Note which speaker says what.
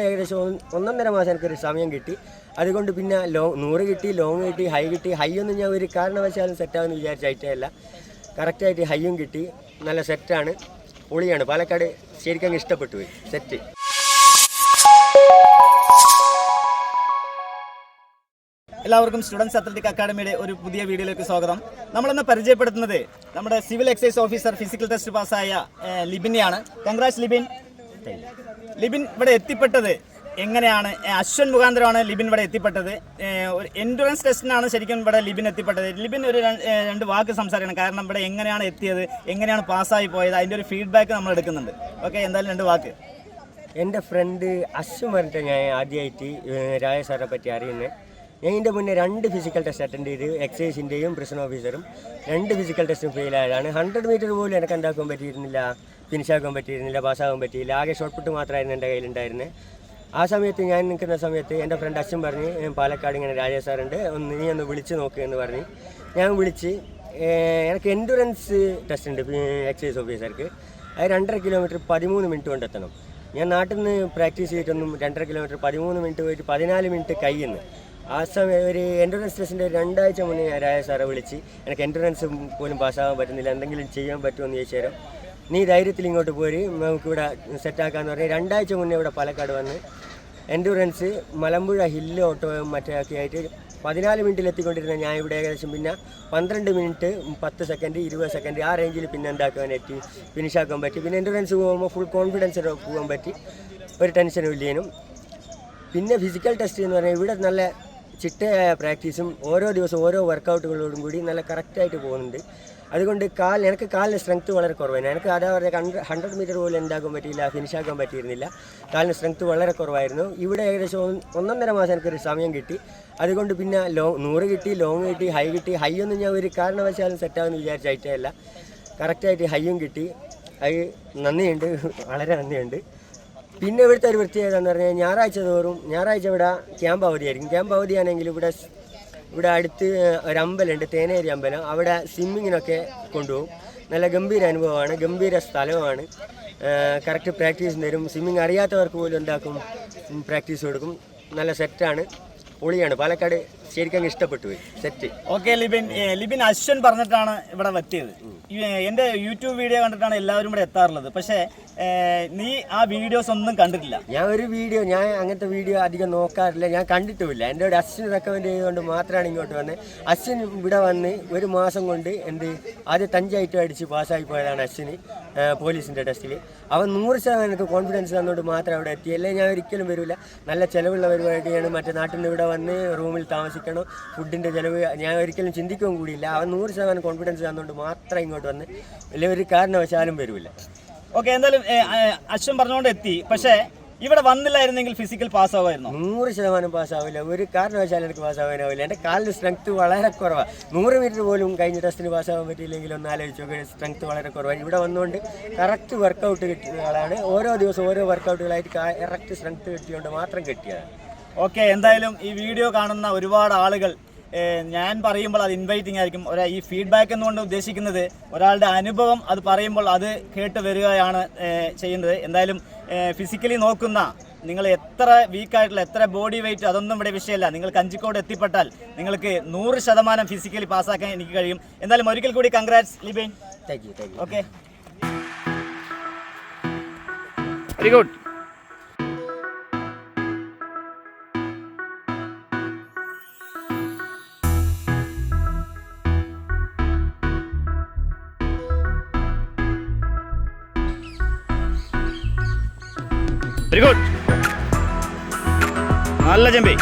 Speaker 1: ഏകദേശം ഒന്നൊന്നര മാസം എനിക്കൊരു സമയം കിട്ടി. അതുകൊണ്ട് പിന്നെ ലോ നൂറ് കിട്ടി ലോങ് കിട്ടി ഹൈ കിട്ടി. ഹൈ ഒന്നും ഞാൻ ഒരു കാരണവശാലും സെറ്റാകുമെന്ന് വിചാരിച്ചായിട്ടേ അല്ല. കറക്റ്റായിട്ട് ഹൈയും കിട്ടി. നല്ല സെറ്റാണ് പൊളിയാണ്. പാലക്കാട് ശരിക്കും അങ്ങ് ഇഷ്ടപ്പെട്ടു പോയി. സെറ്റ്
Speaker 2: എല്ലാവർക്കും സ്റ്റുഡൻസ് അത്ലറ്റിക് അക്കാഡമിയുടെ ഒരു പുതിയ വീഡിയോയിലേക്ക് സ്വാഗതം. നമ്മളിന്ന് പരിചയപ്പെടുത്തുന്നത് നമ്മുടെ civil excise officer physical test പാസ്സായ ലിബിനെയാണ്. കൺഗ്രാറ്റ്സ് ലിബിൻ. ലിബിൻ ഇവിടെ എത്തിപ്പെട്ടത് എങ്ങനെയാണ്? അശ്വൻ മുഖാന്തരമാണ് ലിബിൻ ഇവിടെ എത്തിപ്പെട്ടത്. ഒരു എൻഡുറൻസ് ടെസ്റ്റിനാണ് ശരിക്കും ഇവിടെ ലിബിൻ എത്തിപ്പെട്ടത്. ലിബിൻ ഒരു രണ്ട് വാക്ക് സംസാരിക്കണം. കാരണം ഇവിടെ എങ്ങനെയാണ് എത്തിയത് എങ്ങനെയാണ് പാസ്സായി പോയത് അതിന്റെ ഒരു ഫീഡ്ബാക്ക് നമ്മൾ എടുക്കുന്നുണ്ട്. ഓക്കെ എന്തായാലും രണ്ട് വാക്ക്.
Speaker 1: എന്റെ ഫ്രണ്ട് അശ്വൻ പറഞ്ഞിട്ട് ഞാൻ ആദ്യമായിട്ട് രാജ സാറിനെ പറ്റി അറിയുന്നത്. ഞാൻ ഇതിന്റെ മുന്നേ രണ്ട് ഫിസിക്കൽ ടെസ്റ്റ് അറ്റൻഡ് ചെയ്ത് എക്സൈസിന്റെയും പ്രിസൺ ഓഫീസറും രണ്ട് ഫിസിക്കൽ ടെസ്റ്റും ഫെയിലായതാണ് ഹൺഡ്രഡ് മീറ്റർ പോലും എനിക്ക് എന്താക്കാൻ പറ്റിയിരുന്നില്ല. ഫിനിഷ് ആക്കാൻ പറ്റിയിരുന്നില്ല പാസ്സാകാൻ പറ്റിയില്ല. ആകെ ഷോർട്ട് പുട്ട് മാത്രമായിരുന്നു എന്റെ കയ്യിലുണ്ടായിരുന്നത് ആ സമയത്ത് ഞാൻ നിൽക്കുന്ന സമയത്ത് എന്റെ ഫ്രണ്ട് അച്ഛൻ പറഞ്ഞ് "ഏ, പാലക്കാട് ഇങ്ങനെ രാജ സാറുണ്ട് ഒന്ന് നീ ഒന്ന് വിളിച്ച് നോക്ക് എന്ന് പറഞ്ഞ്. ഞാൻ വിളിച്ച് എനിക്ക് എൻഡുറൻസ് ടെസ്റ്റ് ഉണ്ട് എക്സൈസ് ഓഫീസർക്ക് അത് രണ്ടര കിലോമീറ്റർ പതിമൂന്ന് മിനിറ്റ് കൊണ്ട് എത്തണം. ഞാൻ നാട്ടിൽ നിന്ന് പ്രാക്ടീസ് ചെയ്തിട്ടൊന്നും രണ്ടര കിലോമീറ്റർ പതിമൂന്ന് മിനിറ്റ് പോയിട്ട് പതിനാല് മിനിറ്റ് കയ്യുന്നു. ആ സമയം ഒരു എൻഡുറൻസ് ടെസ്റ്റിന്റെ രണ്ടാഴ്ച മുന്നേ ഞാൻ രാജ സാറെ വിളിച്ച് എനിക്ക് എൻഡുറൻസ് പോലും പാസ്സാകാൻ പറ്റുന്നില്ല. എന്തെങ്കിലും ചെയ്യാൻ പറ്റുമോ? എന്ന് ചോദിച്ചു നീ ധൈര്യത്തിൽ ഇങ്ങോട്ട് പോരി. നമുക്കിവിടെ സെറ്റാക്കാന്ന് പറഞ്ഞ് രണ്ടാഴ്ച മുന്നേ ഇവിടെ പാലക്കാട് വന്ന് എൻഡുറൻസ് മലമ്പുഴ ഹില്ല് ഓട്ടോ മറ്റേ ഒക്കെ ആയിട്ട് പതിനാല് മിനിറ്റിൽ എത്തിക്കൊണ്ടിരുന്ന ഞാൻ ഇവിടെ ഏകദേശം പിന്നെ പന്ത്രണ്ട് മിനിറ്റ് പത്ത് സെക്കൻഡ് ഇരുപത് സെക്കൻഡ് ആ റേഞ്ചിൽ പിന്നെ എന്താക്കാൻ പറ്റി? ഫിനിഷാക്കാൻ പറ്റി. പിന്നെ എൻഡുറൻസ് പോകുമ്പോൾ ഫുൾ കോൺഫിഡൻസ് പോകാൻ പറ്റി. ഒരു ടെൻഷനും ഇല്ലേനും. പിന്നെ ഫിസിക്കൽ ടെസ്റ്റ് എന്ന് പറഞ്ഞാൽ ഇവിടെ നല്ല ചിട്ടയായ പ്രാക്ടീസും ഓരോ ദിവസവും ഓരോ വർക്കൗട്ടുകളോടും കൂടി നല്ല കറക്റ്റായിട്ട് പോകുന്നുണ്ട്. അതുകൊണ്ട് കാൽ എനിക്ക് കാലിന് സ്ട്രെങ്ത് വളരെ കുറവായിരുന്നു. എനിക്ക് അതാ പറയുക ഹൺഡ്രഡ് മീറ്റർ പോലും എന്താക്കാൻ പറ്റിയില്ല ഫിനിഷ് ആക്കാൻ പറ്റിയിരുന്നില്ല. കാലിന് സ്ട്രെങ്ത് വളരെ കുറവായിരുന്നു. ഇവിടെ ഏകദേശം ഒന്നൊന്നര മാസം എനിക്കൊരു സമയം കിട്ടി. അതുകൊണ്ട് പിന്നെ ലോ നൂറ് കിട്ടി ലോങ് കിട്ടി ഹൈ കിട്ടി. ഹൈ ഒന്നും ഞാൻ ഒരു കാരണവശാലും സെറ്റാകുമെന്ന് വിചാരിച്ച അല്ല. കറക്റ്റായിട്ട് ഹൈയും കിട്ടി. അത് നന്ദിയുണ്ട്. വളരെ നന്ദിയുണ്ട്. പിന്നെ ഇവിടുത്തെ ഒരു പ്രത്യേകത എന്ന് പറഞ്ഞാൽ ഞായറാഴ്ച തോറും ഞായറാഴ്ച ഇവിടെ ക്യാമ്പ് അവധിയായിരിക്കും. ക്യാമ്പ് അവധിയാണെങ്കിൽ ഇവിടെ ഇവിടെ അടുത്ത് ഒരു അമ്പലമുണ്ട് തേനേരി അമ്പലം. അവിടെ സ്വിമ്മിങ്ങിനൊക്കെ കൊണ്ടുപോകും. നല്ല ഗംഭീര അനുഭവമാണ് ഗംഭീര സ്ഥലമാണ്. കറക്റ്റ് പ്രാക്ടീസ് തരും. സ്വിമ്മിങ് അറിയാത്തവർക്ക് പോലും എന്താക്കും പ്രാക്ടീസ് കൊടുക്കും. നല്ല സെറ്റാണ് പൊളിയാണ്. പാലക്കാട് ശരിക്കും ഇഷ്ടപ്പെട്ടു പോയി. സെറ്റ്
Speaker 2: ഓക്കെ ലിബിൻ ലിബിൻ അശ്വൻ പറഞ്ഞിട്ടാണ് ഇവിടെ എത്തിയത് എന്റെ എന്റെ യൂട്യൂബ് വീഡിയോ കണ്ടിട്ടാണ് എല്ലാവരും ഇവിടെ എത്താറുള്ളത്. പക്ഷേ നീ ആ വീഡിയോസ് ഒന്നും കണ്ടിട്ടില്ല.
Speaker 1: ഞാൻ ഒരു വീഡിയോ ഞാൻ അങ്ങനത്തെ വീഡിയോ അധികം നോക്കാറില്ല. ഞാൻ കണ്ടിട്ടുമില്ല. എന്റെ ഒരു അശ്വിൻ റെക്കമെൻഡ് ചെയ്തുകൊണ്ട് മാത്രമാണ് ഇങ്ങോട്ട് വന്നത് അശ്വിൻ ഇവിടെ വന്ന് ഒരു മാസം കൊണ്ട് എന്ത് ആദ്യം തഞ്ചായിട്ട് അടിച്ച് പാസ്സായി പോയതാണ് അശ്വിന് പോലീസിന്റെ ടെസ്റ്റിൽ അവൻ നൂറ് ശതമാനം എനിക്ക് കോൺഫിഡൻസ് തന്നുകൊണ്ട് മാത്രം അവിടെ എത്തി. അല്ലെങ്കിൽ ഞാൻ ഒരിക്കലും വരില്ല നല്ല ചിലവുള്ള പരിപാടിയാണ്. മറ്റേ നാട്ടിൽ നിന്ന് ഇവിടെ വന്ന് റൂമിൽ താമസിക്കണം ഫുഡിന്റെ ചിലവ്. ഞാൻ ഒരിക്കലും ചിന്തിക്കുകയും കൂടിയില്ല. അവൻ നൂറ് ശതമാനം കോൺഫിഡൻസ് തന്നുകൊണ്ട് മാത്രം ഇങ്ങോട്ട് വന്ന് വലിയ ഒരു കാരണവശാലും വരില്ല
Speaker 2: ഓക്കെ എന്തായാലും അശ്വൻ പറഞ്ഞുകൊണ്ട് എത്തി. പക്ഷേ ഇവിടെ വന്നില്ലായിരുന്നെങ്കിൽ ഫിസിക്കൽ പാസ് ആവുമായിരുന്നു.
Speaker 1: നൂറ് ശതമാനം പാസ്സാവില്ല ഒരു കാരണവശാലും എനിക്ക് പാസ്സാവാനാവില്ല എന്റെ കാലിന് സ്ട്രെങ്ത് വളരെ കുറവാണ് നൂറ് മീറ്റർ പോലും കഴിഞ്ഞ ടെസ്റ്റിന് പാസ്സാവാൻ പറ്റിയില്ലെങ്കിൽ ഒന്ന് ആലോചിച്ച് നോക്കുക സ്ട്രെങ്ത് വളരെ കുറവാണ് ഇവിടെ വന്നുകൊണ്ട് കറക്റ്റ് വർക്കൗട്ട് കിട്ടിയ ആളാണ്. ഓരോ ദിവസം ഓരോ വർക്കൗട്ടുകളായിട്ട് കറക്റ്റ് സ്ട്രെങ്ത് കിട്ടിയോണ്ട് മാത്രം കിട്ടിയതാണ്.
Speaker 2: ഓക്കെ എന്തായാലും ഈ വീഡിയോ കാണുന്ന ഒരുപാട് ആളുകൾ ഞാൻ പറയുമ്പോൾ അത് ഇൻവൈറ്റിംഗ് ആയിരിക്കും. ഒരാ ഈ ഫീഡ്ബാക്ക് എന്നുകൊണ്ട് ഉദ്ദേശിക്കുന്നത് ഒരാളുടെ അനുഭവം അത് പറയുമ്പോൾ അത് കേട്ട് വരികയാണ് ചെയ്യുന്നത്. എന്തായാലും ഫിസിക്കലി നോക്കുന്ന നിങ്ങൾ എത്ര വീക്കായിട്ടുള്ള എത്ര ബോഡി വെയിറ്റ് അതൊന്നും ഇവിടെ വിഷയമല്ല. നിങ്ങൾ കഞ്ചിക്കോട് എത്തിപ്പെട്ടാൽ നിങ്ങൾക്ക് നൂറ് ശതമാനം ഫിസിക്കലി പാസ്സാക്കാൻ എനിക്ക് കഴിയും. എന്തായാലും ഒരിക്കൽ കൂടി congrats Libin.
Speaker 1: Thank you thank you
Speaker 2: okay very good very good നല്ല ചെമ്പി